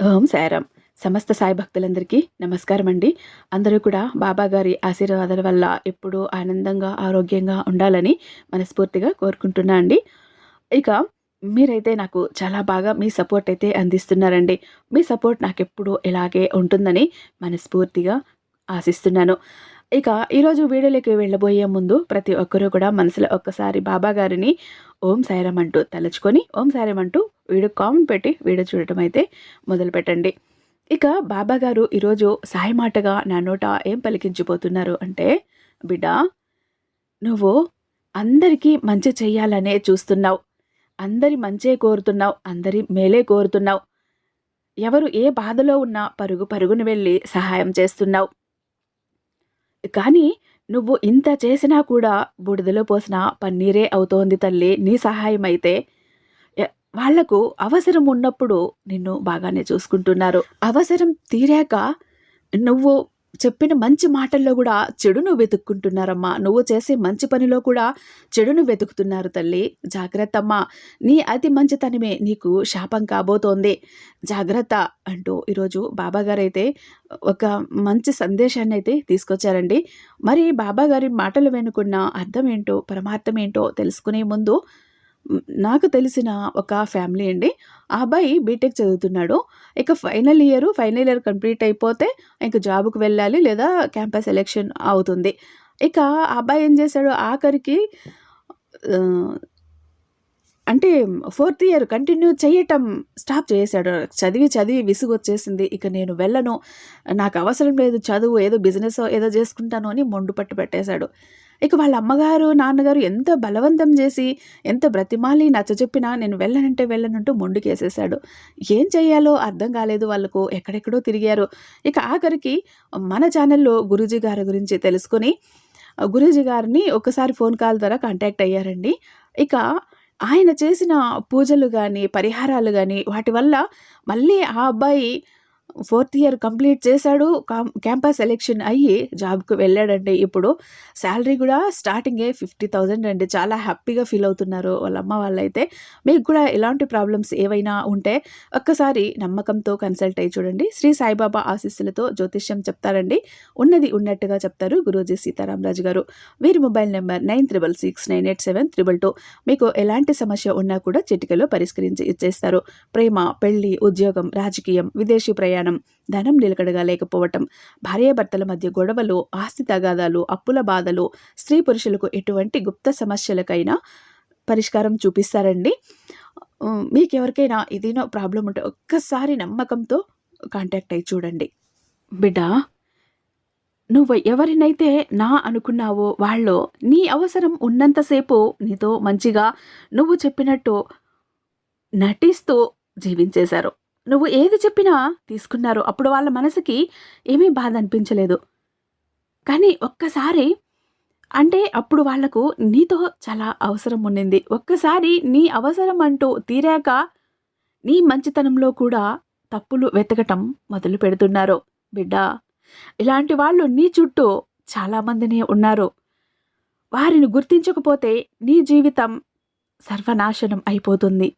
ఓం సారాం సమస్త సాయి భక్తులందరికీ నమస్కారం అండి అందరూ కూడా బాబాగారి ఆశీర్వాదాల వల్ల ఎప్పుడూ ఆనందంగా ఆరోగ్యంగా ఉండాలని మనస్ఫూర్తిగా కోరుకుంటున్నా అండి. ఇక మీరైతే నాకు చాలా బాగా మీ సపోర్ట్ అయితే అందిస్తున్నారండి. మీ సపోర్ట్ నాకు ఎప్పుడూ ఇలాగే ఉంటుందని మనస్ఫూర్తిగా ఆశిస్తున్నాను. ఇక ఈరోజు వీడియోలోకి వెళ్ళబోయే ముందు ప్రతి ఒక్కరూ కూడా మనసులో ఒక్కసారి బాబా గారిని ఓం సాయిరామ్ అంటూ తలుచుకొని ఓం సాయిరామ్ అంటూ వీడియో కామెంట్ పెట్టి వీడియో చూడటం అయితే మొదలు పెట్టండి. ఇక బాబా గారు ఈరోజు సాయి మాటగా నా నోట ఏం పలికించిపోతున్నారు అంటే బిడ్డ నువ్వు అందరికీ మంచి చెయ్యాలనే చూస్తున్నావు. అందరి మంచే కోరుతున్నావు అందరి మేలే కోరుతున్నావు. ఎవరు ఏ బాధలో ఉన్నా పరుగు పరుగును వెళ్ళి సహాయం చేస్తున్నావు. కానీ నువ్వు ఇంత చేసినా కూడా బూడిదలో పోసిన పన్నీరే అవుతోంది తల్లి నీ సహాయం అయితే వాళ్ళకు అవసరం ఉన్నప్పుడు నిన్ను బాగానే చూసుకుంటున్నారు. అవసరం తీరాక నువ్వు చెప్పిన మంచి మాటల్లో కూడా చెడును వెతుక్కుంటున్నారమ్మా. నువ్వు చేసే మంచి పనిలో కూడా చెడును వెతుకుతున్నారు తల్లి. జాగ్రత్త అమ్మా నీ అతి మంచితనమే నీకు శాపం కాబోతోంది. జాగ్రత్త అంటూ ఈరోజు బాబాగారైతే ఒక మంచి సందేశాన్ని అయితే తీసుకొచ్చారండి. మరి బాబాగారి మాటలు వెనుకున్న అర్థం ఏంటో పరమార్థం ఏంటో తెలుసుకునే ముందు నాకు తెలిసిన ఒక ఫ్యామిలీ అండి. ఆ అబ్బాయి బీటెక్ చదువుతున్నాడు. ఇక final year final year complete అయిపోతే ఇంక జాబ్కి వెళ్ళాలి లేదా క్యాంపస్ సెలెక్షన్ అవుతుంది. ఇక ఆ అబ్బాయి ఏం చేశాడు? ఆఖరికి అంటే ఫోర్త్ ఇయర్ కంటిన్యూ చేయటం స్టాప్ చేశాడు. చదివి చదివి విసుగు వచ్చేసింది. ఇక నేను వెళ్ళను. నాకు అవసరం లేదు. చదువు ఏదో బిజినెస్ ఏదో చేసుకుంటాను అని మొండు పట్టు పెట్టేశాడు. ఇక వాళ్ళ అమ్మగారు నాన్నగారు ఎంత బలవంతం చేసి ఎంత బ్రతిమాలి నచ్చజెప్పినా నేను వెళ్ళనంటే వెళ్ళనంటూ మొండుకేసేసాడు ఏం చేయాలో అర్థం కాలేదు వాళ్ళకు ఎక్కడెక్కడో తిరిగారు. ఇక ఆఖరికి మన ఛానల్లో గురూజీ గారి గురించి తెలుసుకొని గురూజీ గారిని ఒకసారి ఫోన్ కాల్ ద్వారా కాంటాక్ట్ అయ్యారండి. ఇక ఆయన చేసిన పూజలు కానీ పరిహారాలు కానీ వాటి వల్ల మళ్ళీ ఆ అబ్బాయి ఫోర్త్ ఇయర్ కంప్లీట్ చేశాడు. క్యాంపస్ సెలెక్షన్ అయ్యి జాబ్కి వెళ్ళాడండి. ఇప్పుడు శాలరీ కూడా స్టార్టింగే ఫిఫ్టీ థౌజండ్ అండి. చాలా హ్యాపీగా ఫీల్ అవుతున్నారు వాళ్ళ అమ్మ వాళ్ళైతే. మీకు కూడా ఇలాంటి ప్రాబ్లమ్స్ ఏవైనా ఉంటే ఒక్కసారి నమ్మకంతో కన్సల్ట్ అయ్యి చూడండి. శ్రీ సాయిబాబా ఆశీస్సులతో జ్యోతిష్యం చెప్తారండి. ఉన్నది ఉన్నట్టుగా చెప్తారు గురూజీ సీతారామరాజు గారు. వీరి mobile number nine triple six nine eight seven triple two. మీకు ఎలాంటి సమస్య ఉన్నా కూడా చిటికలో పరిష్కరించి ఇచ్చేస్తారు. ప్రేమ పెళ్ళి ఉద్యోగం రాజకీయం విదేశీ ప్రయాణం ధనం నిలకడగా లేకపోవటం. భార్యాభర్తల మధ్య గొడవలు ఆస్తి తగాదాలు అప్పుల బాధలు స్త్రీ పురుషులకు ఎటువంటి గుప్త సమస్యలకైనా పరిష్కారం చూపిస్తారండి. మీకు ఎవరికైనా ఇదేనో ప్రాబ్లం ఉంటే ఒక్కసారి నమ్మకంతో కాంటాక్ట్ అయ్యి చూడండి. బిడ్డ నువ్వు ఎవరినైతే నా అనుకున్నావో వాళ్ళు నీ అవసరం ఉన్నంతసేపు నీతో మంచిగా నువ్వు చెప్పినట్టు నటిస్తూ జీవించేశారు. నువ్వు ఏది చెప్పినా తీసుకున్నారు. అప్పుడు వాళ్ళ మనసుకి ఏమీ బాధ అనిపించలేదు. కానీ ఒక్కసారి అంటే అప్పుడు వాళ్ళకు నీతో చాలా అవసరం ఉండింది. ఒక్కసారి నీ అవసరం అంటూ తీరాక నీ మంచితనంలో కూడా తప్పులు వెతకటం మొదలు పెడుతున్నారు. బిడ్డ ఇలాంటి వాళ్ళు నీ చుట్టూ చాలామందినే ఉన్నారు. వారిని గుర్తించకపోతే నీ జీవితం సర్వనాశనం అయిపోతుంది.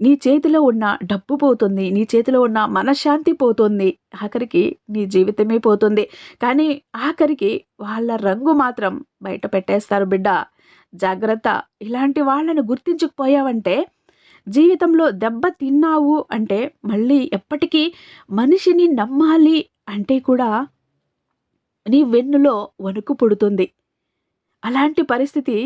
నీ చేతిలో ఉన్న డబ్బు పోతుంది నీ చేతిలో ఉన్న మనశ్శాంతి పోతుంది. ఆఖరికి నీ జీవితమే పోతుంది. కానీ ఆఖరికి వాళ్ళ రంగు మాత్రం బయట పెట్టేస్తారు బిడ్డ. జాగ్రత్త. ఇలాంటి వాళ్ళను గుర్తించకపోయావంటే జీవితంలో దెబ్బ తిన్నావు అంటే మళ్ళీ ఎప్పటికీ మనిషిని నమ్మాలి అంటే కూడా నీ వెన్నులో వణుకు పుడుతుంది. అలాంటి పరిస్థితి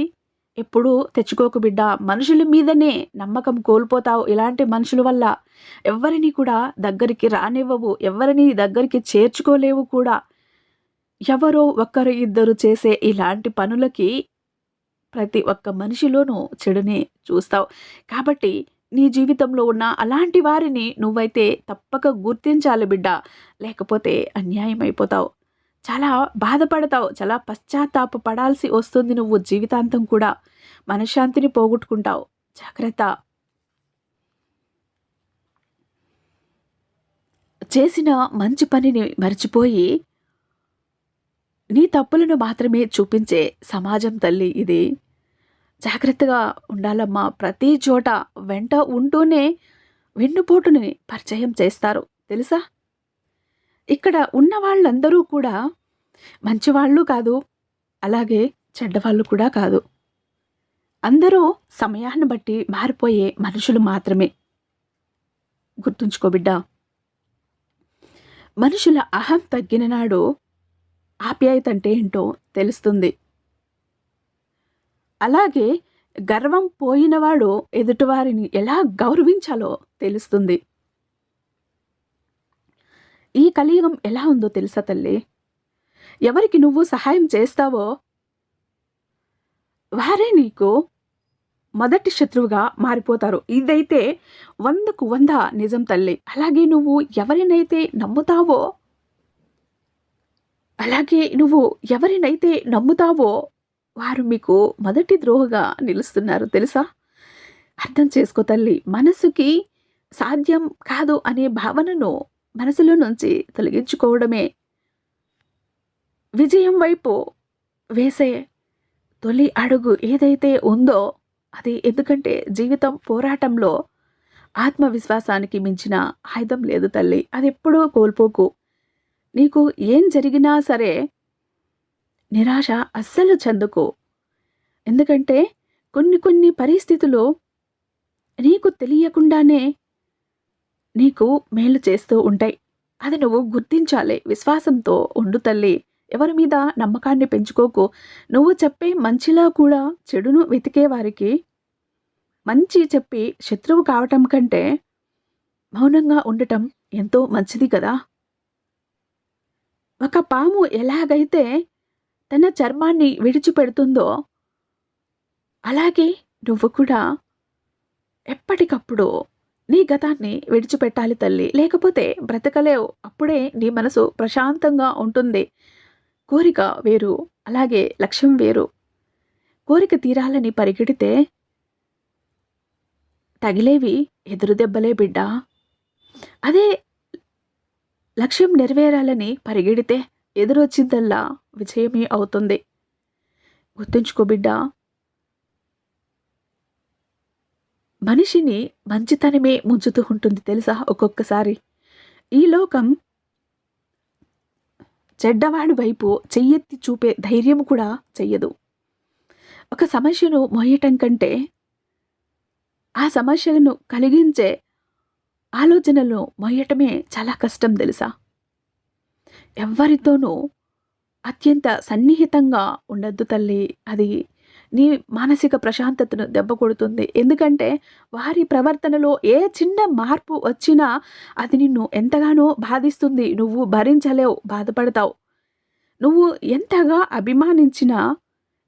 ఎప్పుడూ తెచ్చుకోకు బిడ్డ. మనుషుల మీదనే నమ్మకం కోల్పోతావు. ఇలాంటి మనుషుల వల్ల ఎవరిని కూడా దగ్గరికి రానివ్వవు. ఎవరిని దగ్గరికి చేర్చుకోలేవు కూడా. ఎవరో ఒక్కరు ఇద్దరు చేసే ఇలాంటి పనులకి ప్రతి ఒక్క మనిషిలోనూ చెడునే చూస్తావు. కాబట్టి నీ జీవితంలో ఉన్న అలాంటి వారిని నువ్వైతే తప్పక గుర్తించాలి బిడ్డ. లేకపోతే అన్యాయం అయిపోతావు చాలా బాధపడతావు చాలా పశ్చాత్తాప పడాల్సి వస్తుంది నువ్వు జీవితాంతం కూడా. మనశ్శాంతిని పోగొట్టుకుంటావు. జాగ్రత్త. చేసిన మంచి పనిని మర్చిపోయి నీ తప్పులను మాత్రమే చూపించే సమాజం తల్లి ఇది. జాగ్రత్తగా ఉండాలమ్మా. ప్రతి చోట వెంట ఉంటూనే వెన్నుపోటుని పరిచయం చేస్తారు. తెలుసా? ఇక్కడ ఉన్న వాళ్ళందరూ కూడా మంచివాళ్ళు కాదు అలాగే చెడ్డవాళ్ళు కూడా కాదు. అందరూ సమయాన్ని బట్టి మారిపోయే మనుషులు మాత్రమే. గుర్తుంచుకోబిడ్డ మనుషుల అహం తగ్గిన నాడు ఆప్యాయత అంటే ఏంటో తెలుస్తుంది. అలాగే గర్వం పోయినవాడు ఎదుటివారిని ఎలా గౌరవించాలో తెలుస్తుంది. ఈ కలియుగం ఎలా ఉందో తెలుసా తల్లి? ఎవరికి నువ్వు సహాయం చేస్తావో? వారే నీకు మొదటి శత్రువుగా మారిపోతారు. ఇదైతే వందకు వంద నిజం తల్లి. అలాగే నువ్వు ఎవరినైతే నమ్ముతావో అలాగే నువ్వు ఎవరినైతే నమ్ముతావో వారు మీకు మొదటి ద్రోహగా నిలుస్తున్నారు. తెలుసా? అర్థం చేసుకో తల్లి. మనసుకి సాధ్యం కాదు అనే భావనను మనసులో నుంచి తొలగించుకోవడమే. విజయం వైపు వేసే తొలి అడుగు ఏదైతే ఉందో అది ఎందుకంటే జీవితం పోరాటంలో ఆత్మవిశ్వాసానికి మించిన ఆయుధం లేదు తల్లి. అది ఎప్పుడూ కోల్పోకు. నీకు ఏం జరిగినా సరే నిరాశ అస్సలు చెందుకు. ఎందుకంటే కొన్ని కొన్ని పరిస్థితులు నీకు తెలియకుండానే నీకు మేలు చేస్తూ ఉంటాయి. అది నువ్వు గుర్తించాలి. విశ్వాసంతో ఉండు తల్లి. ఎవరి మీద నమ్మకాన్ని పెంచుకోకు. నువ్వు చెప్పే మంచిలా కూడా చెడును వెతికే వారికి మంచి చెప్పి శత్రువు కావటం కంటే మౌనంగా ఉండటం ఎంతో మంచిది కదా. ఒక పాము ఎలాగైతే తన చర్మాన్ని విడిచిపెడుతుందో అలాగే నువ్వు కూడా ఎప్పటికప్పుడు నీ గతాన్ని విడిచిపెట్టాలి తల్లి. లేకపోతే బ్రతకలేవు. అప్పుడే నీ మనసు ప్రశాంతంగా ఉంటుంది. కోరిక వేరు అలాగే లక్ష్యం వేరు. కోరిక తీరాలని పరిగెడితే తగిలేవి ఎదురు దెబ్బలే బిడ్డ. అదే లక్ష్యం నెరవేరాలని పరిగెడితే ఎదురొచ్చిందల్లా విజయమే అవుతుంది. గుర్తుంచుకో బిడ్డ మనిషిని మంచితనమే ముంచుతూ ఉంటుంది తెలుసా ఒక్కొక్కసారి? ఈ లోకం చెడ్డవాడి వైపు చెయ్యెత్తి చూపే ధైర్యం కూడా చెయ్యదు. ఒక సమస్యను మోయటం కంటే ఆ సమస్యలను కలిగించే ఆలోచనలు మోయటమే చాలా కష్టం తెలుసా? ఎవరితోనూ అత్యంత సన్నిహితంగా ఉండద్దు తల్లి అది నీ మానసిక ప్రశాంతతను దెబ్బ కొడుతుంది. ఎందుకంటే వారి ప్రవర్తనలో ఏ చిన్న మార్పు వచ్చినా అది నిన్ను ఎంతగానో బాధిస్తుంది. నువ్వు భరించలేవు బాధపడతావు. నువ్వు ఎంతగా అభిమానించినా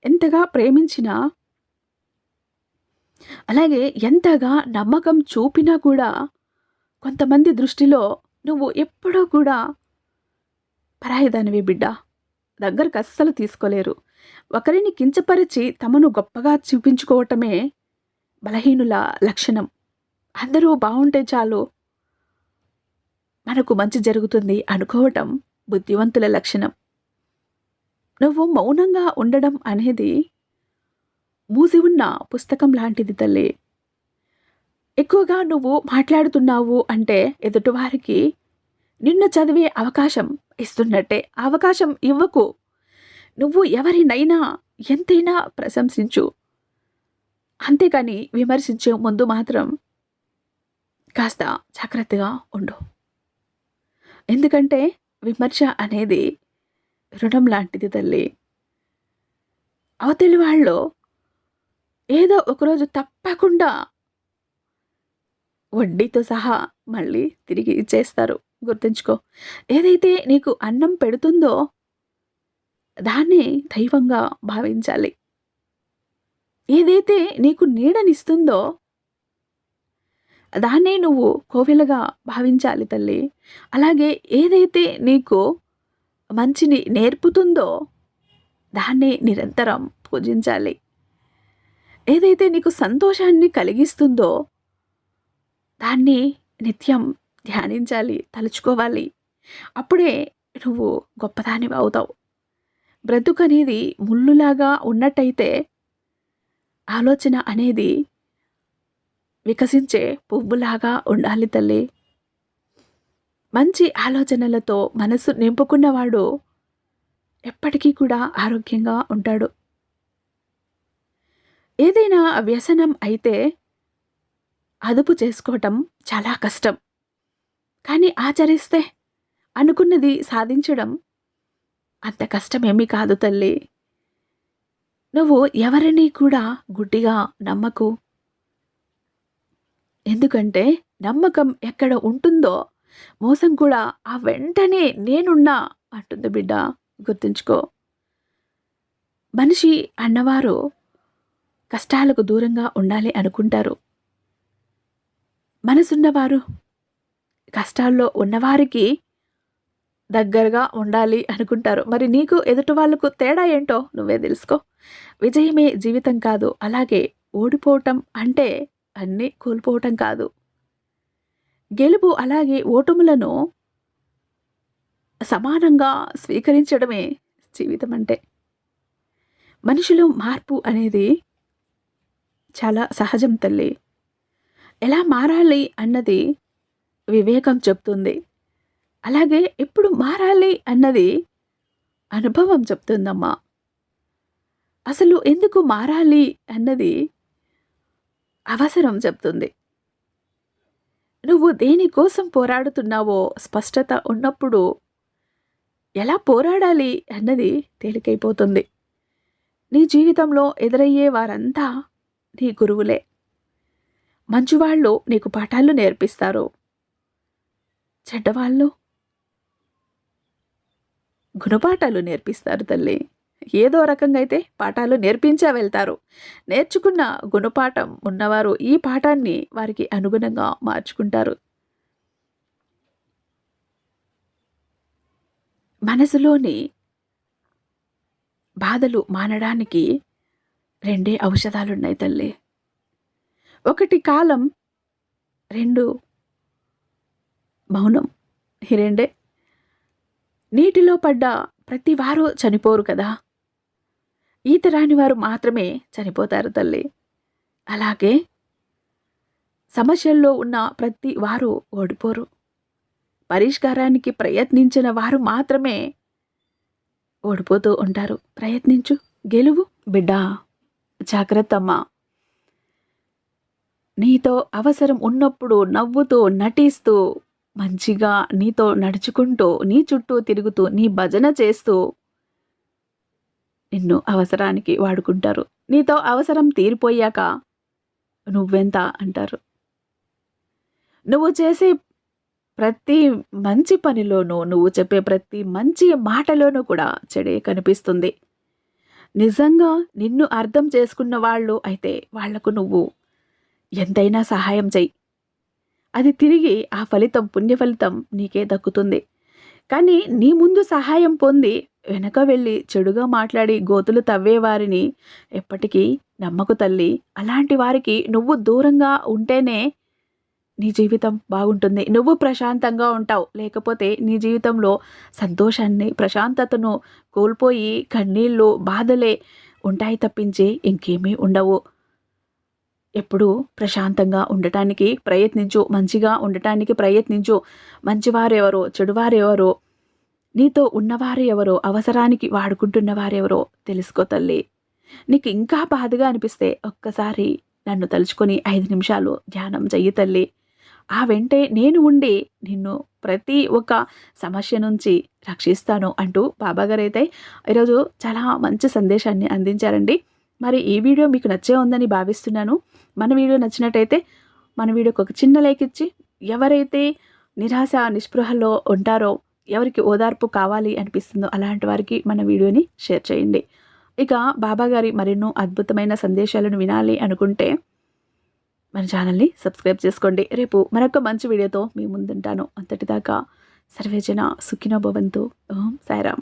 ఎంతగా ప్రేమించినా అలాగే ఎంతగా నమ్మకం చూపినా కూడా కొంతమంది దృష్టిలో నువ్వు ఎప్పుడూ కూడా పరాయిదానివి బిడ్డ. దగ్గరకు అస్సలు తీసుకోలేరు. ఒకరిని కించపరిచి తమను గొప్పగా చూపించుకోవటమే బలహీనుల లక్షణం. అందరూ బాగుంటే చాలు. మనకు మంచి జరుగుతుంది అనుకోవటం బుద్ధివంతుల లక్షణం. నువ్వు మౌనంగా ఉండడం అనేది మూసి ఉన్న పుస్తకం లాంటిది తల్లి. ఎక్కువగా నువ్వు మాట్లాడుతున్నావు అంటే ఎదుటివారికి నిన్ను చదివే అవకాశం ఇస్తున్నట్టే. అవకాశం ఇవ్వకు. నువ్వు ఎవరినైనా ఎంతైనా ప్రశంసించు. అంతేకాని విమర్శించే ముందు మాత్రం కాస్త జాగ్రత్తగా ఉండు. ఎందుకంటే విమర్శ అనేది రుణం లాంటిది తల్లి. అవతలి వాళ్ళు ఏదో ఒకరోజు తప్పకుండా వడ్డీతో సహా మళ్ళీ తిరిగి ఇచ్చేస్తారు. గుర్తుంచుకో. ఏదైతే నీకు అన్నం పెడుతుందో దాన్నే దైవంగా భావించాలి. ఏదైతే నీకు నీడనిస్తుందో దాన్నే నువ్వు కోవెలగా భావించాలి తల్లి. అలాగే ఏదైతే నీకు మంచిని నేర్పుతుందో దాన్నే నిరంతరం పూజించాలి. ఏదైతే నీకు సంతోషాన్ని కలిగిస్తుందో దాన్ని నిత్యం ధ్యానించాలి తలుచుకోవాలి. అప్పుడే నువ్వు గొప్పదానివి అవుతావు. బ్రతుకనేది ముళ్ళులాగా ఉన్నట్టయితే ఆలోచన అనేది వికసించే పువ్వులాగా ఉండాలి తల్లి. మంచి ఆలోచనలతో మనసు నింపుకున్నవాడు ఎప్పటికీ కూడా ఆరోగ్యంగా ఉంటాడు. ఏదైనా వ్యసనం అయితే అదుపు చేసుకోవటం చాలా కష్టం. కానీ ఆచరిస్తే అనుకున్నది సాధించడం అంత కష్టమేమీ కాదు తల్లి. నువ్వు ఎవరిని కూడా గుడ్డిగా నమ్మకు? ఎందుకంటే నమ్మకం ఎక్కడ ఉంటుందో మోసం కూడా ఆ వెంటనే నేనున్నా అంటుంది బిడ్డ. గుర్తుంచుకో. మనిషి అన్నవారు కష్టాలకు దూరంగా ఉండాలి అనుకుంటారు. మనసున్నవారు కష్టాల్లో ఉన్నవారికి దగ్గరగా ఉండాలి అనుకుంటారు. మరి నీకు ఎదుటి వాళ్ళకు తేడా ఏంటో నువ్వే తెలుసుకో. విజయమే జీవితం కాదు అలాగే ఓడిపోవటం అంటే అన్నీ కోల్పోవటం కాదు. గెలుపు అలాగే ఓటములను సమానంగా స్వీకరించడమే జీవితం అంటే. మనిషిలో మార్పు అనేది చాలా సహజం తల్లి. ఎలా మారాలి అన్నది వివేకం చెప్తుంది. అలాగే ఎప్పుడు మారాలి అన్నది అనుభవం చెప్తుందమ్మా. అసలు ఎందుకు మారాలి అన్నది అవసరం చెప్తుంది. నువ్వు దేనికోసం పోరాడుతున్నావో స్పష్టత ఉన్నప్పుడు ఎలా పోరాడాలి అన్నది తేలికైపోతుంది. నీ జీవితంలో ఎదురయ్యే వారంతా నీ గురువులే. మంచివాళ్ళు నీకు పాఠాలు నేర్పిస్తారు. చెడ్డవాళ్ళు గుణపాఠాలు నేర్పిస్తారు తల్లి. ఏదో రకంగా అయితే పాఠాలు నేర్పించా వెళ్తారు. నేర్చుకున్న గుణపాఠం ఉన్నవారు ఈ పాఠాన్ని వారికి అనుగుణంగా మార్చుకుంటారు. మనసులోని బాధలు మానడానికి రెండే ఔషధాలున్నాయి తల్లి. ఒకటి కాలం రెండు మౌనం ఈ రెండే నీటిలో పడ్డ ప్రతి వారు చనిపోరు కదా. ఈత రాని వారు మాత్రమే చనిపోతారు తల్లి. అలాగే సమస్యల్లో ఉన్న ప్రతి వారు ఓడిపోరు. పరిష్కారానికి ప్రయత్నించిన వారు మాత్రమే ఓడిపోతూ ఉంటారు. ప్రయత్నించు గెలువు బిడ్డ. జాగ్రత్తమ్మ నీతో అవసరం ఉన్నప్పుడు నవ్వుతూ నటిస్తూ మంచిగా నీతో నడుచుకుంటూ నీ చుట్టూ తిరుగుతూ నీ భజన చేస్తూ నిన్ను అవసరానికి వాడుకుంటారు. నీతో అవసరం తీరిపోయాక నువ్వెంత అంటారు? నువ్వు చేసే ప్రతి మంచి పనిలోనూ నువ్వు చెప్పే ప్రతి మంచి మాటలోనూ కూడా చెడే కనిపిస్తుంది. నిజంగా నిన్ను అర్థం చేసుకున్న వాళ్ళు అయితే వాళ్ళకు నువ్వు ఎంతైనా సహాయం చెయ్యి. అది తిరిగి ఆ ఫలితం పుణ్య ఫలితం నీకే దక్కుతుంది. కానీ నీ ముందు సహాయం పొంది వెనక వెళ్ళి చెడుగా మాట్లాడి గోతులు తవ్వేవారిని ఎప్పటికీ నమ్మకు తల్లి. అలాంటి వారికి నువ్వు దూరంగా ఉంటేనే నీ జీవితం బాగుంటుంది. నువ్వు ప్రశాంతంగా ఉంటావు. లేకపోతే నీ జీవితంలో సంతోషాన్ని ప్రశాంతతను కోల్పోయి కన్నీళ్ళు బాధలే ఉంటాయి తప్పించి ఇంకేమీ ఉండవు. ఎప్పుడూ ప్రశాంతంగా ఉండటానికి ప్రయత్నించు మంచిగా ఉండటానికి ప్రయత్నించు. మంచివారెవరో చెడువారెవరో నీతో ఉన్నవారు ఎవరో అవసరానికి వాడుకుంటున్న వారెవరో తెలుసుకో తల్లి. నీకు ఇంకా బాధగా అనిపిస్తే ఒక్కసారి నన్ను తలుచుకొని ఐదు నిమిషాలు ధ్యానం చెయ్యి తల్లి. ఆ వెంటే నేను ఉండి నిన్ను ప్రతి ఒక్క సమస్య నుంచి రక్షిస్తాను అంటూ బాబాగారు అయితే ఈరోజు చాలా మంచి సందేశాన్ని అందించారండి. మరి ఈ వీడియో మీకు నచ్చే ఉందని భావిస్తున్నాను. మన వీడియో నచ్చినట్టయితే మన వీడియోకి ఒక చిన్న లైక్ ఇచ్చి ఎవరైతే నిరాశ నిస్పృహలో ఉంటారో ఎవరికి ఓదార్పు కావాలి అనిపిస్తుందో అలాంటి వారికి మన వీడియోని షేర్ చేయండి. ఇక బాబాగారి మరెన్నో అద్భుతమైన సందేశాలను వినాలి అనుకుంటే మన ఛానల్ని సబ్స్క్రైబ్ చేసుకోండి. రేపు మరొక మంచి వీడియోతో మీ ముందుంటాను. అంతటిదాకా సర్వేజన సుఖినో భవంతు. ఓం సాయిరామ్.